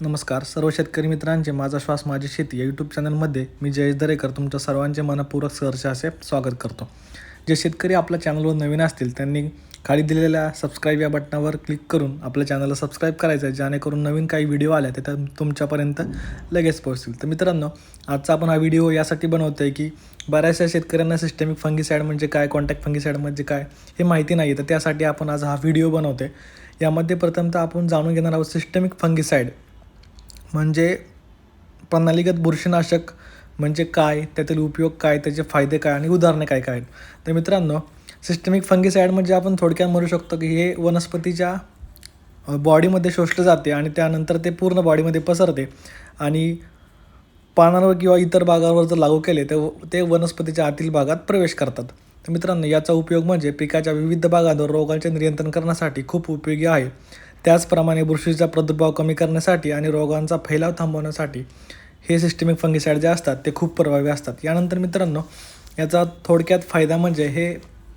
नमस्कार. सर्व शेतकरी मित्रांचे माझा श्वास माझी शेती या यूट्यूब चॅनलमध्ये मी जयेश दरेकर तुमच्या सर्वांचे मनपूरक सहर्ष असे स्वागत करतो. जे शेतकरी आपल्या चॅनलवर नवीन असतील त्यांनी खाली दिलेल्या सबस्क्राईब या बटनावर क्लिक करून आपल्या चॅनलला सबस्क्राईब करायचं आहे जेणेकरून नवीन काही व्हिडिओ आल्या ते तर तुमच्यापर्यंत लगेच पोहोचतील. तर मित्रांनो आजचा आपण हा व्हिडिओ यासाठी बनवतो आहे की बऱ्याचशा शेतकऱ्यांना सिस्टमिक फंगीसाईड म्हणजे काय कॉन्टॅक्ट फंगीसाईड म्हणजे काय हे माहिती नाही आहे तर त्यासाठी आपण आज हा व्हिडिओ बनवतो आहे यामध्ये प्रथमतः आपण जाणून घेणार आहोत सिस्टमिक फंगीसाईड म्हणजे प्रणालीगत बुरशीनाशक म्हणजे काय त्यातील उपयोग काय त्याचे फायदे काय आणि उदाहरणे काय काय आहेत? तर मित्रांनो सिस्टमिक फंगीसाईड म्हणजे आपण थोडक्यात म्हणू शकतो की हे वनस्पतीच्या बॉडीमध्ये शोषलं जाते आणि त्यानंतर ते पूर्ण बॉडीमध्ये पसरते. आणि पानांवर किंवा इतर भागावर जर लागू केले तर ते वनस्पतीच्या आतील भागात प्रवेश करतात. तर मित्रांनो याचा उपयोग म्हणजे पिकाच्या विविध भागांवर रोगांचे नियंत्रण करण्यासाठी खूप उपयोगी आहे. त्याचप्रमाणे बुरशीचा प्रादुर्भाव कमी करण्यासाठी आणि रोगांचा फैलाव थांबवण्यासाठी हे सिस्टमिक फंगिसाईड जे असतात ते खूप प्रभावी असतात. यानंतर मित्रांनो याचा थोडक्यात फायदा म्हणजे हे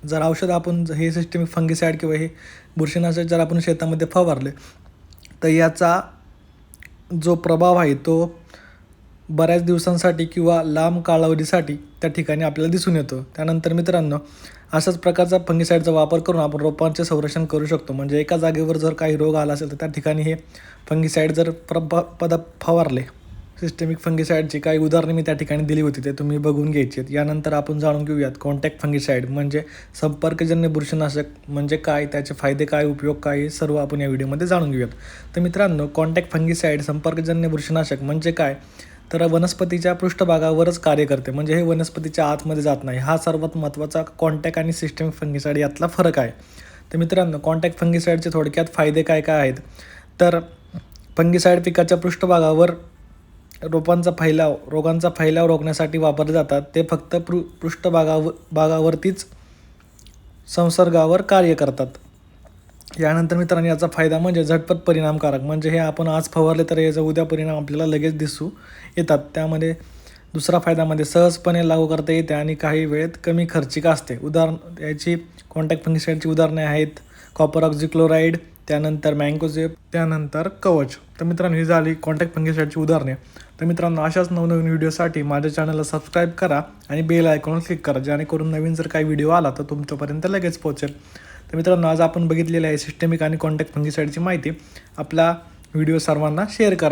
जर औषध आपण हे सिस्टमिक फंगिसाईड किंवा हे बुरशीनाशक जर आपण शेतामध्ये फवारले तर याचा जो प्रभाव आहे तो बऱ्याच दिवसांसाठी किंवा लांब कालावधीसाठी त्या ठिकाणी आपल्याला दिसून येतो. त्यानंतर मित्रांनो अशाच प्रकारचा फंगिसाईडचा वापर करून आपण रोपांचे संरक्षण करू शकतो. म्हणजे एका जागेवर जर काही रोग आला असेल तर त्या ठिकाणी हे फंगिसाईड जर प्र पद फवारले सिस्टेमिक फंगिसाईडची काही उदाहरणे मी त्या ठिकाणी दिली होती ते तुम्ही बघून घ्यायची आहेत यानंतर आपण जाणून घेऊयात कॉन्टॅक्ट फंगिसाईड म्हणजे संपर्कजन्य बुरशीनाशक म्हणजे काय त्याचे फायदे काय उपयोग काय सर्व आपण या व्हिडिओमध्ये जाणून घेऊयात. तर मित्रांनो कॉन्टॅक्ट फंगिसाईड संपर्कजन्य बुरशीनाशक म्हणजे काय? तर वनस्पतीच्या पृष्ठभागावरच कार्य करते. म्हणजे हे वनस्पतीच्या आतमध्ये जात नाही. हा सर्वात महत्त्वाचा कॉन्टॅक्ट आणि सिस्टमिक फंगिसाईड यातला फरक आहे. तर मित्रांनो कॉन्टॅक्ट फंगिसाईडचे थोडक्यात फायदे काय काय आहेत? तर फंगिसाईड पिकाच्या पृष्ठभागावर रोपांचा फैलाव रोगांचा फैलाव रोखण्यासाठी वापरले जातात. ते फक्त पृ पृष्ठभागावर भागावरतीच संसर्गावर कार्य करतात. यानंतर मित्रांनो याचा फायदा म्हणजे झटपट परिणामकारक. म्हणजे हे आपण आज फवारले तर याचा उद्या परिणाम आपल्याला लगेच दिसू येतात. त्यामध्ये दुसरा फायदा म्हणजे सहजपणे लागू करता येते आणि काही वेळेत कमी खर्चिक असते. उदाहरण याची कॉन्टॅक्ट फंगिसाईडची उदाहरणे आहेत. कॉपर ऑक्झिक्लोराईड त्यानंतर मँगोजेप त्यानंतर कवच. तर मित्रांनो ही झाली कॉन्टॅक्ट फंगिसाईडची उदाहरणे. तर मित्रांनो अशाच नवनवीन व्हिडिओसाठी माझ्या चॅनलला सबस्क्राईब करा आणि बेल आयकॉनवर क्लिक करा. जेणेकरून नवीन जर काही व्हिडिओ आला तर तुमच्यापर्यंत लगेच पोहोचेल. तर मित्रांनो आज आपण बघितलेलं आहे सिस्टमिक आणि कॉन्टॅक्ट फंगीसाईडची माहिती. आपला व्हिडिओ सर्वांना शेअर करा.